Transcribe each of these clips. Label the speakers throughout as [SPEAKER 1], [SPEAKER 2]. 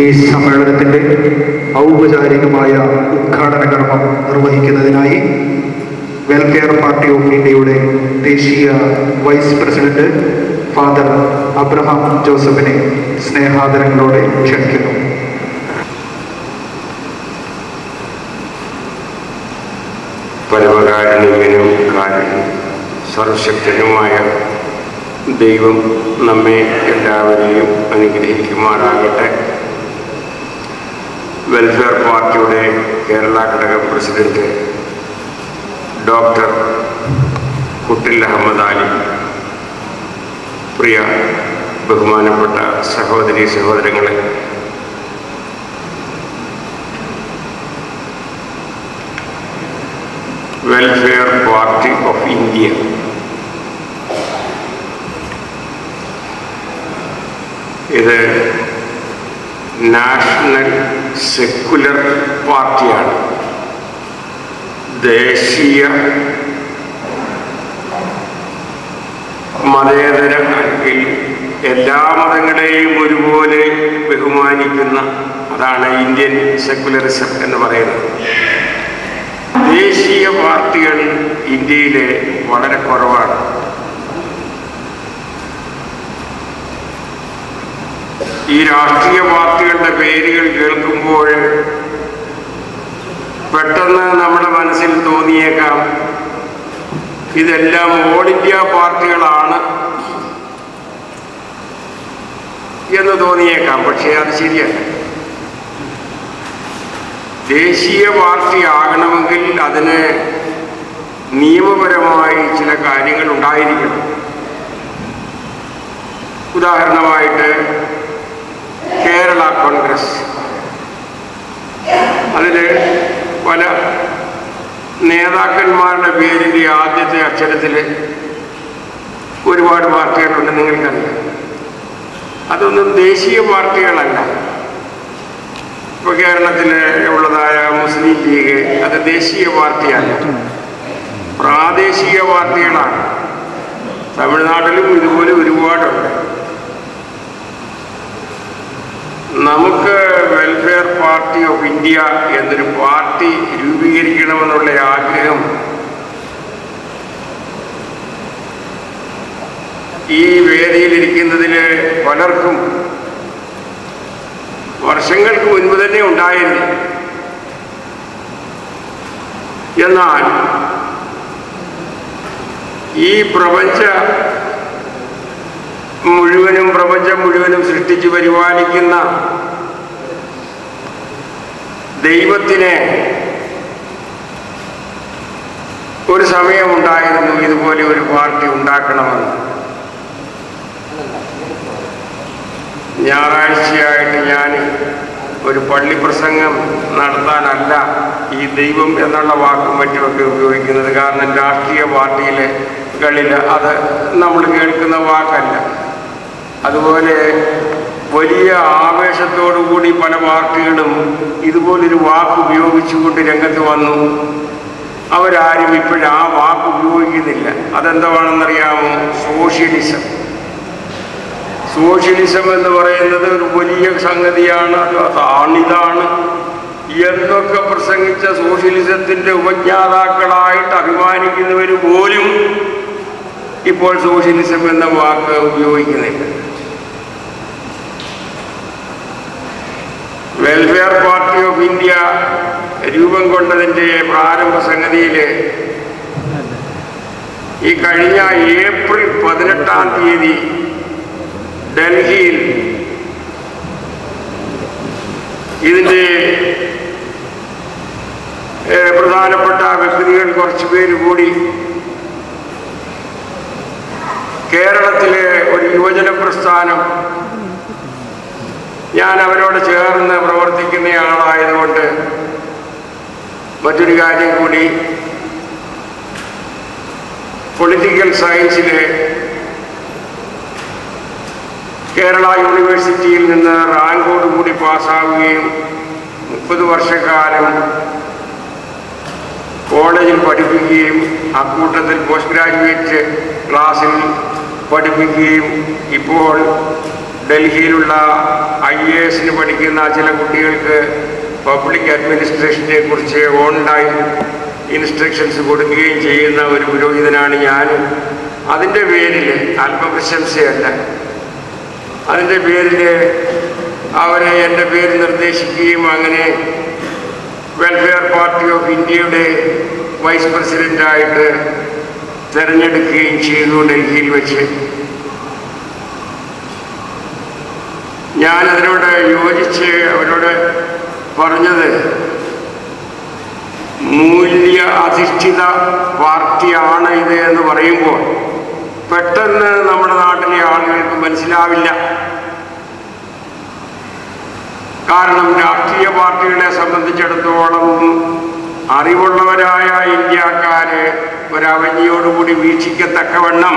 [SPEAKER 1] ഈ സമ്മേളനത്തിന്റെ ഔപചാരികമായ ഉദ്ഘാടന കർമ്മം നിർവഹിക്കുന്നതിനായി വെൽഫെയർ പാർട്ടി ഓഫ് ഇന്ത്യയുടെ ദേശീയ വൈസ് പ്രസിഡന്റ് ഫാദർ അബ്രഹാം ജോസഫിനെ സ്നേഹാദരങ്ങളോടെ ക്ഷണിക്കുന്നു.
[SPEAKER 2] സർവശക്തനുമായ ദൈവം നമ്മെ എല്ലാവരെയും അനുഗ്രഹിക്കുമാറാകട്ടെ. വെൽഫെയർ പാർട്ടിയുടെ കേരള ഘടകം പ്രസിഡന്റ് ഡോക്ടർ കുട്ടിൽ അഹമ്മദ് അലി പ്രിയ ബഹുമാനപ്പെട്ട സഹോദരി സഹോദരങ്ങളെ വെൽഫെയർ പാർട്ടി ഓഫ് ഇന്ത്യ ഇത് നാഷണൽ സെക്കുലർ പാർട്ടിയാണ്. ദേശീയ മതേതര അല്ലെങ്കിൽ എല്ലാ മതങ്ങളെയും ഒരുപോലെ ബഹുമാനിക്കുന്ന അതാണ് ഇന്ത്യൻ സെക്കുലറിസം എന്ന് പറയുന്നത്. ദേശീയ പാർട്ടികൾ ഇന്ത്യയിലെ വളരെ കുറവാണ്. ഈ രാഷ്ട്രീയ പാർട്ടികളുടെ പേരുകൾ കേൾക്കുമ്പോൾ പെട്ടെന്ന് നമ്മുടെ മനസ്സിൽ തോന്നിയേക്കാം ഇതെല്ലാം ഓൾ ഇന്ത്യ പാർട്ടികളാണ് എന്ന് തോന്നിയേക്കാം പക്ഷേ അത് ശരിയല്ല. ദേശീയ പാർട്ടി ആകണമെങ്കിൽ അതിന് നിയമപരമായി ചില കാര്യങ്ങൾ ഉണ്ടായിരിക്കണം. ഉദാഹരണമായിട്ട് കോൺഗ്രസ്. അതിൽ പല നേതാക്കന്മാരുടെ പേരിന്റെ ആദ്യത്തെ അക്ഷരത്തിൽ ഒരുപാട് പാർട്ടികളുണ്ട് നിങ്ങൾക്കറിയാം. അതൊന്നും ദേശീയ പാർട്ടികളല്ല ഇപ്പോൾ കേരളത്തിൽ ഉള്ളതായ മുസ്ലിം ലീഗ് അത് ദേശീയ പാർട്ടിയല്ല പ്രാദേശിക പാർട്ടികളാണ് തമിഴ്നാട്ടിലും ഇതുപോലെ ഒരുപാടുണ്ട്. നമുക്ക് വെൽഫെയർ പാർട്ടി ഓഫ് ഇന്ത്യ എന്നൊരു പാർട്ടി രൂപീകരിക്കണമെന്നുള്ള ആഗ്രഹം ഈ വേദിയിലിരിക്കുന്നതിൽ പലർക്കും വർഷങ്ങൾക്ക് മുൻപ് തന്നെ ഉണ്ടായിരുന്നു. എന്നാൽ ഈ പ്രപഞ്ച മുഴുവനും പ്രപഞ്ചം മുഴുവനും സൃഷ്ടിച്ച് പരിപാലിക്കുന്ന ദൈവത്തിന് ഒരു സമയമുണ്ടായിരുന്നു ഇതുപോലെ ഒരു പാർട്ടി ഉണ്ടാക്കണമെന്ന്. ഞായറാഴ്ചയായിട്ട് ഞാൻ ഒരു പള്ളി പ്രസംഗം നടത്താനല്ല ഈ ദൈവം എന്നുള്ള വാക്കും മറ്റുമൊക്കെ ഉപയോഗിക്കുന്നത്. കാരണം രാഷ്ട്രീയ പാർട്ടിയിലെ കളിൽ അത് നമ്മൾ കേൾക്കുന്ന വാക്കല്ല അതുപോലെ വലിയ ആവേശത്തോടു കൂടി പല പാർട്ടികളും ഇതുപോലൊരു വാക്ക് ഉപയോഗിച്ചുകൊണ്ട് രംഗത്ത് വന്നു. അവരാരും ഇപ്പോഴും ആ വാക്ക് ഉപയോഗിക്കുന്നില്ല. അതെന്താണെന്നറിയാമോ സോഷ്യലിസം. സോഷ്യലിസം എന്ന് പറയുന്നത് ഒരു വലിയ സംഗതിയാണ്. അത് ആണിതാണ് എന്നൊക്കെ പ്രസംഗിച്ച സോഷ്യലിസത്തിന്റെ ഉപജ്ഞാതാക്കളായിട്ട് അഭിമാനിക്കുന്നവർ പോലും ഇപ്പോൾ സോഷ്യലിസം എന്ന വാക്ക് ഉപയോഗിക്കുന്നില്ല വെൽഫെയർ പാർട്ടി ഓഫ് ഇന്ത്യ രൂപം കൊണ്ടതിന്റെ പ്രാരംഭ സംഗതിയിൽ ഈ കഴിഞ്ഞ ഏപ്രിൽ പതിനെട്ടാം തീയതി ഡൽഹിയിൽ ഇതിന്റെ പ്രധാനപ്പെട്ട വ്യക്തികൾ കുറച്ച് പേര് കൂടി കേരളത്തിലെ ഒരു യുവജന പ്രസ്ഥാനം ഞാൻ അവരോട് ചേർന്ന് പ്രവർത്തിക്കുന്ന ആളായതുകൊണ്ട് മറ്റൊരു കാര്യം കൂടി. പൊളിറ്റിക്കൽ സയൻസിലെ കേരള യൂണിവേഴ്സിറ്റിയിൽ നിന്ന് റാങ്കോട് കൂടി പാസ്സാവുകയും മുപ്പത് വർഷക്കാലം കോളേജിൽ പഠിപ്പിക്കുകയും അക്കൂട്ടത്തിൽ പോസ്റ്റ് ഗ്രാജുവേറ്റ് ക്ലാസ്സിൽ പഠിപ്പിക്കുകയും ഇപ്പോൾ ഡൽഹിയിലുള്ള ഐ എ എസിന് പഠിക്കുന്ന ചില കുട്ടികൾക്ക് പബ്ലിക് അഡ്മിനിസ്ട്രേഷനെ കുറിച്ച് ഓൺലൈൻ ഇൻസ്ട്രക്ഷൻസ് കൊടുക്കുകയും ചെയ്യുന്ന ഒരു പുരോഹിതനാണ് ഞാൻ. അതിന്റെ പേരിൽ ആത്മപ്രശംസയല്ല. അതിന്റെ പേരിൽ അവരെ എന്റെ പേര് നിർദ്ദേശിക്കുകയും അങ്ങനെ വെൽഫെയർ പാർട്ടി ഓഫ് ഇന്ത്യയുടെ വൈസ് പ്രസിഡന്റായിട്ട് തിരഞ്ഞെടുക്കുകയും ചെയ്തു ഡൽഹിയിൽ വെച്ച്. ഞാൻ അതിനോട് യോജിച്ച് അവരോട് പറഞ്ഞത് മൂല്യ അധിഷ്ഠിത പാർട്ടിയാണ് ഇത് എന്ന് പറയുമ്പോൾ പെട്ടെന്ന് നമ്മുടെ നാട്ടിലെ ആളുകൾക്ക് മനസ്സിലാവില്ല. കാരണം രാഷ്ട്രീയ പാർട്ടികളെ സംബന്ധിച്ചിടത്തോളം അറിവുള്ളവരായ ഇന്ത്യക്കാര് ഒരവജ്ഞയോടുകൂടി വീക്ഷിക്കത്തക്കവണ്ണം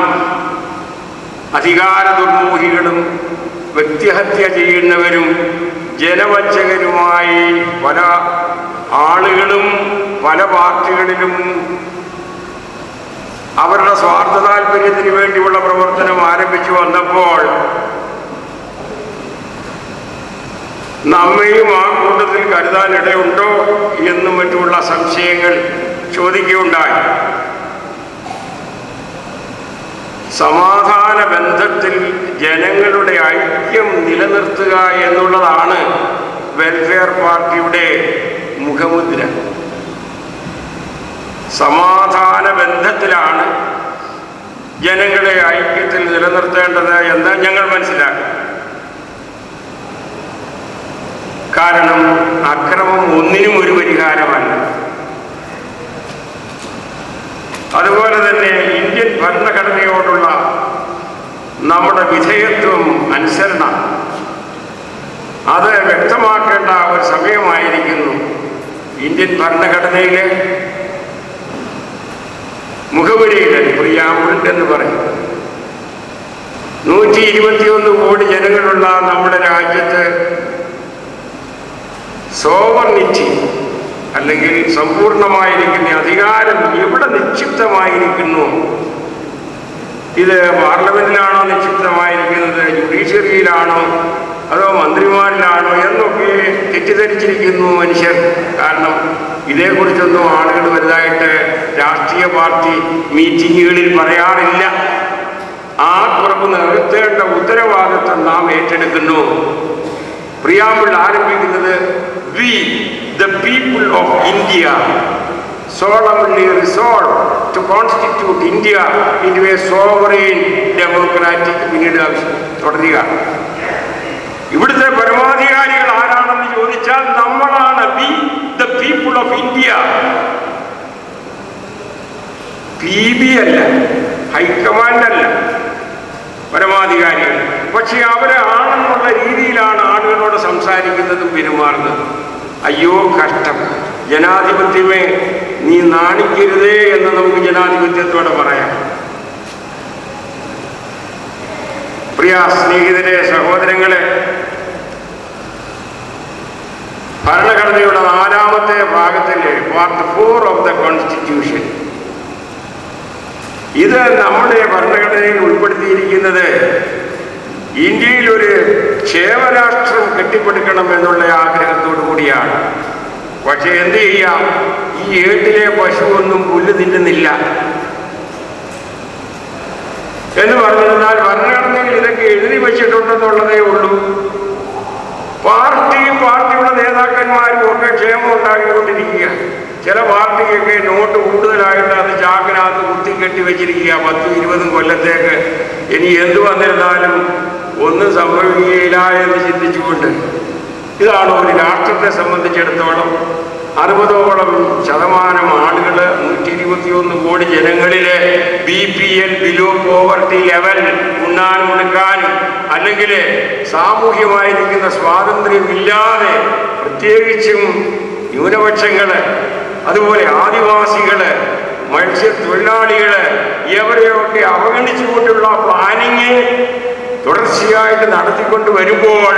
[SPEAKER 2] അധികാര ദുർമോഹികളും വ്യക്തിഹത്യ ചെയ്യുന്നവരും ജനവഞ്ചകരുമായി പല ആളുകളും പല പാർട്ടികളിലും അവരുടെ സ്വാർത്ഥ താല്പര്യത്തിന് വേണ്ടിയുള്ള പ്രവർത്തനം ആരംഭിച്ചു വന്നപ്പോൾ നമ്മയും ആ കൂട്ടത്തിൽ കരുതാനിടയുണ്ടോ എന്നും മറ്റുള്ള സംശയങ്ങൾ ചോദിക്കുകയുണ്ടായി. സമാധാന ബന്ധത്തിൽ ജനങ്ങളുടെ ഐക്യം നിലനിർത്തുക എന്നുള്ളതാണ് വെൽഫെയർ പാർട്ടിയുടെ മുഖമുദ്ര. സമാധാന ബന്ധത്തിലാണ് ജനങ്ങളെ ഐക്യത്തിൽ നിലനിർത്തേണ്ടത് എന്ന് ഞങ്ങൾ മനസ്സിലാക്കും. കാരണം അക്രമം ഒന്നിനും ഒരു പരിഹാരമല്ല. അതുപോലെ തന്നെ ഇന്ത്യൻ ഭരണഘടനയോടുള്ള നമ്മുടെ വിധേയത്വം അനുസരണ. അത് വ്യക്തമാക്കേണ്ട ഒരു സമയമായിരിക്കുന്നു ഇന്ത്യൻ ഭരണഘടനയിലെ മുഖവുരയിൽ പ്രിയാമ്പിൾ എന്ന് പറയും. നൂറ്റി ഇരുപത്തിയൊന്ന് കോടി ജനങ്ങളുള്ള നമ്മുടെ രാജ്യത്ത് സോവർണിറ്റി അല്ലെങ്കിൽ സമ്പൂർണമായിരിക്കുന്ന അധികാരം എവിടെ നിക്ഷിപ്തമായിരിക്കുന്നു? ഇത് പാർലമെന്റിലാണോ നിക്ഷിപ്തമായിരിക്കുന്നത്? ജുഡീഷ്യറിയിലാണോ? അതോ മന്ത്രിമാരിലാണോ? എന്നൊക്കെ തെറ്റിദ്ധരിച്ചിരിക്കുന്നു മനുഷ്യർ. കാരണം ഇതേക്കുറിച്ചൊന്നും ആളുകൾ വലുതായിട്ട് രാഷ്ട്രീയ പാർട്ടി മീറ്റിങ്ങുകളിൽ പറയാറില്ല. ആ കുറവ് നികത്തേണ്ട ഉത്തരവാദിത്വം നാം ഏറ്റെടുക്കുന്നു. പ്രിയാമ്പിൾ ആരംഭിക്കുന്നത് we the people of India solemnly resolve to constitute India into a sovereign democratic പിന്നീട് ആവശ്യം തുടരുക. ഇവിടുത്തെ പരമാധികാരികൾ ആരാണെന്ന് ചോദിച്ചാൽ നമ്മളാണ് we the people of India P B അല്ല ഹൈക്കമാൻഡ് അല്ല പരമാധികാരികൾ. പക്ഷെ അവരാണെന്നുള്ള രീതിയിലാണ് ആളുകളോട് സംസാരിക്കുന്നതും പെരുമാറുന്നതും. അയ്യോ കഷ്ടം. ജനാധിപത്യമേ നീ നാണിക്കരുതേ എന്ന് നമുക്ക് ജനാധിപത്യത്തോടെ പറയാം. പ്രിയ സ്നേഹിതരെ സഹോദരങ്ങളെ ഭരണഘടനയുടെ നാലാമത്തെ ഭാഗത്തിലെ part four of the constitution ഇത് നമ്മുടെ ഭരണഘടനയിൽ ഉൾപ്പെടുത്തിയിരിക്കുന്നത് ഇന്ത്യയിൽ ഒരു ക്ഷേമരാഷ്ട്രം കെട്ടിപ്പടുക്കണം എന്നുള്ള ആഗ്രഹത്തോടു കൂടിയാണ്. പക്ഷെ എന്ത് ചെയ്യാം? ഈ ഏട്ടിലെ പശുവൊന്നും പുല്ല് തിന്നുന്നില്ല. എന്ന് പറഞ്ഞിരുന്നാൽ ഭരണഘടനയിൽ ഇതൊക്കെ എഴുതി വെച്ചിട്ടുണ്ടെന്നുള്ളതേ ഉള്ളൂ. പാർട്ടിയും പാർട്ടിയുടെ നേതാക്കന്മാരും ഒക്കെ ക്ഷേമം ഉണ്ടാക്കിക്കൊണ്ടിരിക്കുക ചില പാർട്ടിക്കൊക്കെ നോട്ട് കൂടുതലായിട്ട് അത് ചാക്കിനകത്ത് കുത്തിക്കെട്ടി വെച്ചിരിക്കുക പത്തും ഇരുപതും കൊല്ലത്തേക്ക്. ഇനി എന്ത് വന്നിരുന്നാലും ഒന്നും സംഭവിക്കുകയില്ല എന്ന് ചിന്തിച്ചുകൊണ്ട് ഇതാണ് ഒരു രാഷ്ട്രത്തെ സംബന്ധിച്ചിടത്തോളം അറുപതോളം ശതമാനം ആളുകൾ നൂറ്റി ഇരുപത്തിയൊന്ന് കോടി ജനങ്ങളിലെ B P L below poverty level ഉണ്ണാനും ഉടുക്കാനും അല്ലെങ്കിൽ സാമൂഹ്യമായിരിക്കുന്ന സ്വാതന്ത്ര്യമില്ലാതെ പ്രത്യേകിച്ചും ന്യൂനപക്ഷങ്ങൾ അതുപോലെ ആദിവാസികൾ മത്സ്യത്തൊഴിലാളികൾ ഇവരെയൊക്കെ അവഗണിച്ചുകൊണ്ടുള്ള പ്ലാനിങ് തുടർച്ചയായിട്ട് നടത്തിക്കൊണ്ട് വരുമ്പോൾ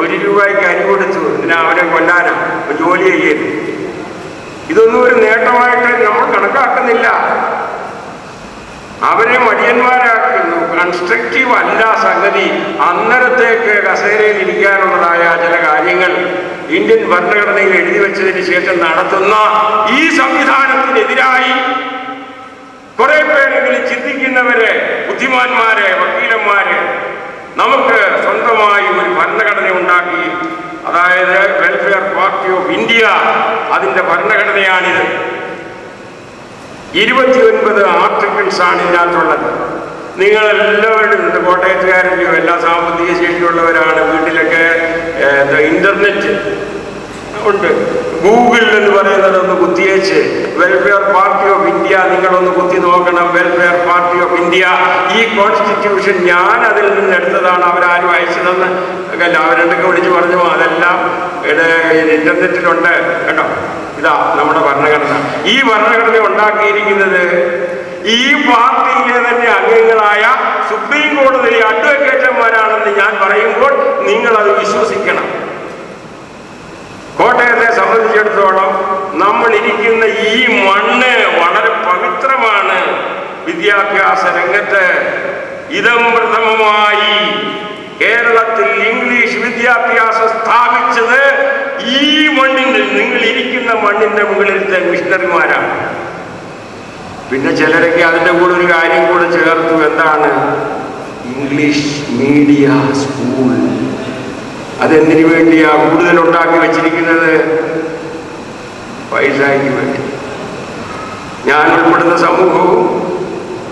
[SPEAKER 2] ഒരു രൂപയ്ക്ക് അരി കൊടുത്തു. ഇതിനെ അവരെ കൊല്ലാനാ? ജോലി ചെയ്യരുത്. ഇതൊന്നും ഒരു നേട്ടമായിട്ട് നമ്മൾ കണക്കാക്കുന്നില്ല. അവരെ മടിയന്മാരാക്കുന്നു. കൺസ്ട്രക്റ്റീവ് അല്ല സംഗതി. അന്നരത്തേക്ക് കസേരയിൽ ഇരിക്കാനുള്ളതായ ചില കാര്യങ്ങൾ ഇന്ത്യൻ ഭരണഘടനയിൽ എഴുതി വെച്ചതിന് ശേഷം നടത്തുന്ന ഈ സംവിധാനത്തിനെതിരായി കുറെ പേരെങ്കിലും ചിന്തിക്കുന്നവരെ ബുദ്ധിമാന്മാരെ വക്കീലന്മാരെ നമുക്ക് സ്വന്തമായി ഒരു ഭരണഘടന ഉണ്ടാക്കി അതായത് വെൽഫെയർ പാർട്ടി ഓഫ് ഇന്ത്യ അതിന്റെ ഭരണഘടനയാണിത്. ഇരുപത്തിയൊൻപത് ആർട്ടിക്കിൾസ് ആണ് ഇതിനകത്തുള്ളത്. നിങ്ങൾ എല്ലാവരും ഇത് കോട്ടയത്തുകാരന്റെയോ എല്ലാ സാമ്പത്തിക ശേഷിയുള്ളവരാണ് വീട്ടിലൊക്കെ ഇന്റർനെറ്റ് ഉണ്ട്. ഗൂഗിൾ എന്ന് പറയുന്നത് ഒന്ന് കുത്തിയേച്ച്. വെൽഫെയർ പാർട്ടി ഓഫ് ഇന്ത്യ നിങ്ങളൊന്ന് കുത്തി നോക്കണം. വെൽഫെയർ പാർട്ടി ഓഫ് ഇന്ത്യ ഈ കോൺസ്റ്റിറ്റ്യൂഷൻ ഞാൻ അതിൽ നിന്ന് എടുത്തതാണ് അവരാരും അയച്ചതെന്ന് അല്ല അവരെന്തൊക്കെ വിളിച്ച് പറഞ്ഞു. അതെല്ലാം ഇന്റർനെറ്റിലുണ്ട് കേട്ടോ? ഇതാ നമ്മുടെ ഭരണഘടന. ഈ ഭരണഘടന ഉണ്ടാക്കിയിരിക്കുന്നത് ഈ പാർട്ടിയിലെ തന്നെ അംഗങ്ങളായ സുപ്രീം കോടതി അഡ്വക്കേറ്റന്മാരാണെന്ന് ഞാൻ പറയുമ്പോൾ നിങ്ങൾ അത് വിശ്വസിക്കണം. കോട്ടയത്തെ സംബന്ധിച്ചിടത്തോളം നമ്മൾ ഇരിക്കുന്ന ഈ മണ്ണ് വളരെ പവിത്രമാണ്. വിദ്യാഭ്യാസ രംഗത്ത് ഇതം പ്രഥമമായി കേരളത്തിൽ ഇംഗ്ലീഷ് വിദ്യാഭ്യാസം സ്ഥാപിച്ചത് ഈ മണ്ണിന്റെ നിങ്ങൾ ഇരിക്കുന്ന മണ്ണിന്റെ മുകളിലത്തെ മിഷണറിമാരാണ്. പിന്നെ ചിലരൊക്കെ അതിന്റെ കൂടെ ഒരു കാര്യം കൂടെ ചേർത്തു. എന്താണ്? English media school. അതെന്തിനു വേണ്ടിയാ കൂടുതൽ ഉണ്ടാക്കി വെച്ചിരിക്കുന്നത്? പൈസയ്ക്ക് വേണ്ടി. ഞാൻ ഉൾപ്പെടുന്ന സമൂഹവും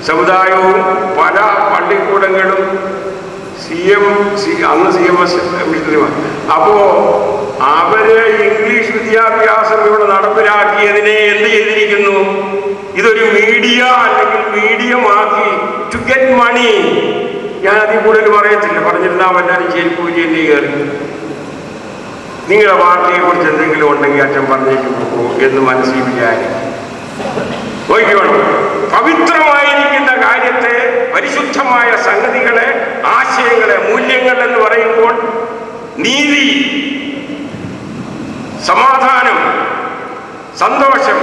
[SPEAKER 2] സമുദായവും പല പള്ളിക്കൂടങ്ങളും സി എം സി അന്ന് സി എം എസ് അപ്പോ അവർ ഇംഗ്ലീഷ് വിദ്യാഭ്യാസം ഇവിടെ നടപ്പിലാക്കിയതിനെ എന്ത് ചെയ്തിരിക്കുന്നു? ഇതൊരു മീഡിയ അല്ലെങ്കിൽ മീഡിയമാക്കി ടു ഗെറ്റ് മണി ഞാൻ അതിൽ കൂടുതൽ പറയത്തില്ല. പറഞ്ഞിരുന്നാൽ അവന്റെ ചെരുപ്പ് വിജയന്റെ കയറി. നിങ്ങളുടെ പാർട്ടിയെ കുറിച്ച് എന്തെങ്കിലും ഉണ്ടെങ്കിൽ അച്ഛൻ പറഞ്ഞേക്ക് പോകൂ എന്ന് മനസ്സിൽ വിചാരിക്കും. പവിത്രമായിരിക്കുന്ന കാര്യത്തെ പരിശുദ്ധമായ സംഗതികളെ ആശയങ്ങളെ മൂല്യങ്ങൾ എന്ന് പറയുമ്പോൾ നീതി സമാധാനം സന്തോഷം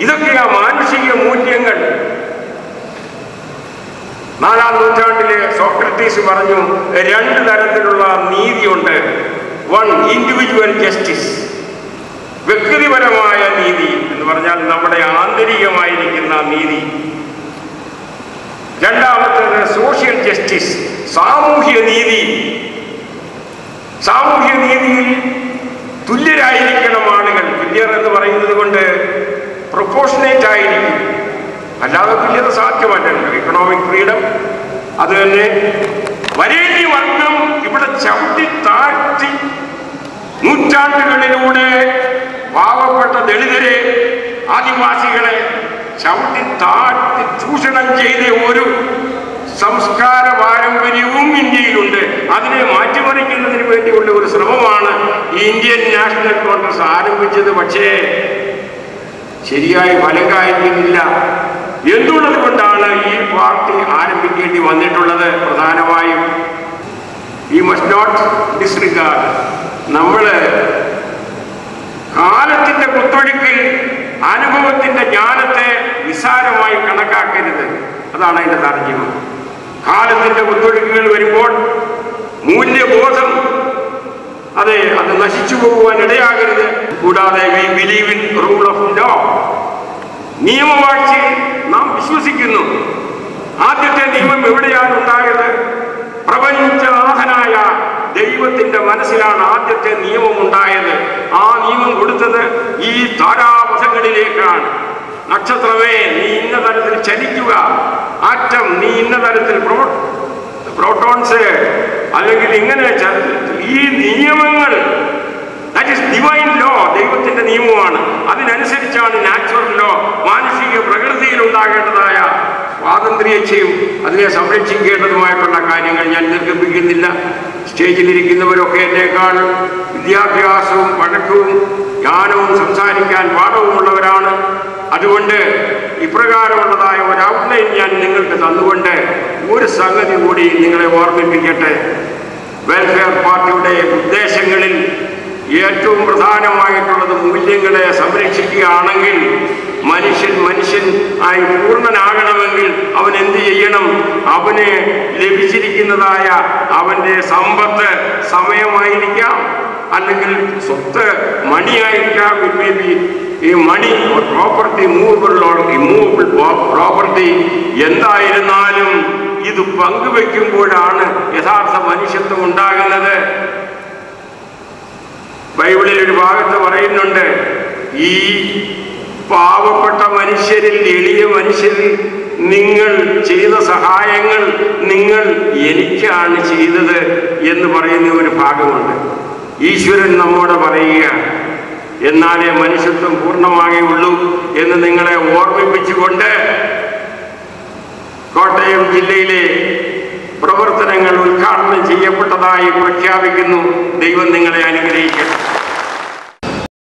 [SPEAKER 2] ഇതൊക്കെയാ മാനുഷിക മൂല്യങ്ങൾ. നാലാം നൂറ്റാണ്ടിലെ സോക്രട്ടീസ് പറഞ്ഞു രണ്ട് തരത്തിലുള്ള നീതിയുണ്ട്. വൺ ഇൻഡിവിജ്വൽ ജസ്റ്റിസ് വ്യക്തിപരമായ നീതി. എന്ന് പറഞ്ഞാൽ നമ്മുടെ ആന്തരികമായിരിക്കുന്ന നീതി. രണ്ടാമത്തേത് സോഷ്യൽ ജസ്റ്റിസ് സാമൂഹ്യ നീതി. സാമൂഹ്യ നീതിയിൽ തുല്യരായിരിക്കണം ആളുകൾ. തുല്യർ എന്ന് പറയുന്നത് കൊണ്ട് പ്രൊപ്പോഷണേറ്റ് ആയിരിക്കും. അല്ലാതെ തുല്യത സാധ്യമല്ലല്ലോ ഇക്കണോമിക് ഫ്രീഡം അത് തന്നെ വരേണ്യ വർഗം ഇവിടെ ചവിട്ടി താഴ്ത്തി നൂറ്റാണ്ടുകളിലൂടെ പാവപ്പെട്ട ദളിതരെ ആദിവാസികളെ ചവിട്ടി താഴ്ത്തി ചൂഷണം ചെയ്ത ഒരു സംസ്കാര പാരമ്പര്യവും ഇന്ത്യയിലുണ്ട്. അതിനെ മാറ്റിമറിക്കുന്നതിന് വേണ്ടിയുള്ള ഒരു ശ്രമമാണ് ഇന്ത്യൻ നാഷണൽ കോൺഗ്രസ് ആരംഭിച്ചത്. പക്ഷേ ശരിയായി ഫലം കായ്ക്കുന്നില്ല. എന്നുള്ളത് കൊണ്ടാണ് ഈ പാർട്ടി ആരംഭിക്കേണ്ടി വന്നിട്ടുള്ളത്? പ്രധാനമായും ഈ മസ്റ്റ് നോട്ട് ഡിസ്റിഗാർഡ് നമ്മൾ കാലത്തിന്റെ കുത്തൊഴുക്കിൽ അനുഭവത്തിന്റെ ജ്ഞാനത്തെ വിസാരമായി കണക്കാക്കരുത്. അതാണ് അതിന്റെ താർജ്യം കാലത്തിന്റെ കുത്തൊഴുക്കുകൾ വരുമ്പോൾ മൂല്യബോധം അതെ അത് നശിച്ചു പോകുവാൻ ഇടയാകരുത്. കൂടാതെ we believe in rule of law നിയമവാഴ്ചയിൽ നാം വിശ്വസിക്കുന്നു ആദ്യത്തെ നിയമം എവിടെയാണ് ഉണ്ടായത്? പ്രപഞ്ചനാഥനായ ദൈവത്തിന്റെ മനസ്സിലാണ് ആദ്യത്തെ നിയമം ഉണ്ടായത്. ആ നിയമം കൊടുത്തത് ഈ താരാപഥങ്ങളിലേക്കാണ് നക്ഷത്രമേ നീ ഇന്ന തരത്തിൽ ചലിക്കുക. ആറ്റം നീ ഇന്ന തരത്തിൽ പ്രോ പ്രോട്ടോൺസ് അല്ലെങ്കിൽ ഇങ്ങനെ ഈ നിയമങ്ങൾ ദാറ്റ് ഇസ് ഡിവൈൻ ലോ ദൈവത്തിന്റെ നിയമമാണ്. അതിനനുസരിച്ചാണ് അതിനെ സംരക്ഷിക്കേണ്ടതുമായിട്ടുള്ള കാര്യങ്ങൾ ഞാൻ നിർഗമിക്കുന്നില്ല സ്റ്റേജിലിരിക്കുന്നവരൊക്കെ എന്നേക്കാൾ വിദ്യാഭ്യാസവും വഴക്കവും ജ്ഞാനവും സംസാരിക്കാൻ പാഠവുമുള്ളവരാണ്. അതുകൊണ്ട് ഇപ്രകാരമുള്ളതായ ഒരു ഔട്ട്ലൈൻ ഞാൻ നിങ്ങൾക്ക് തന്നുകൊണ്ട് ഒരു സംഗതി കൂടി നിങ്ങളെ ഓർമ്മിപ്പിക്കട്ടെ. വെൽഫെയർ പാർട്ടിയുടെ ഉദ്ദേശങ്ങളിൽ ഏറ്റവും പ്രധാനമായിട്ടുള്ളത് മൂല്യങ്ങളെ സംരക്ഷിക്കുകയാണെങ്കിൽ മനുഷ്യൻ മനുഷ്യൻ ആയി പൂർണനാകണമെങ്കിൽ അവൻ എന്ത് ചെയ്യണം? അവന് ലഭിച്ചിരിക്കുന്നതായ അവന്റെ സമ്പത്ത് സമയമായിരിക്കാം. അല്ലെങ്കിൽ സ്വത്ത് മണിയായിരിക്കാം. ഇറ്റ് മേ ബി ഈ money property movable immovable property എന്തായിരുന്നാലും ഇത് പങ്കുവെക്കുമ്പോഴാണ് യഥാർത്ഥ മനുഷ്യത്വം ഉണ്ടാകുന്നത്. ബൈബിളിൽ ഒരു ഭാഗത്ത് പറയുന്നുണ്ട് ഈ പാവപ്പെട്ട മനുഷ്യരിൽ എളിയ മനുഷ്യരിൽ നിങ്ങൾ ചെയ്ത സഹായങ്ങൾ നിങ്ങൾ എനിക്കാണ് ചെയ്തത് എന്ന് പറയുന്ന ഒരു ഭാഗമുണ്ട്. ഈശ്വരൻ നമ്മോട് പറയുക എന്നാലേ മനുഷ്യത്വം പൂർണമാകുള്ളൂ എന്ന് നിങ്ങളെ ഓർമ്മിപ്പിച്ചുകൊണ്ട് കോട്ടയം ജില്ലയിലെ പ്രവർത്തനങ്ങൾ ഉദ്ഘാടനം ചെയ്യപ്പെട്ടതായി പ്രഖ്യാപിക്കുന്നു. ദൈവം നിങ്ങളെ അനുഗ്രഹിക്കട്ടെ.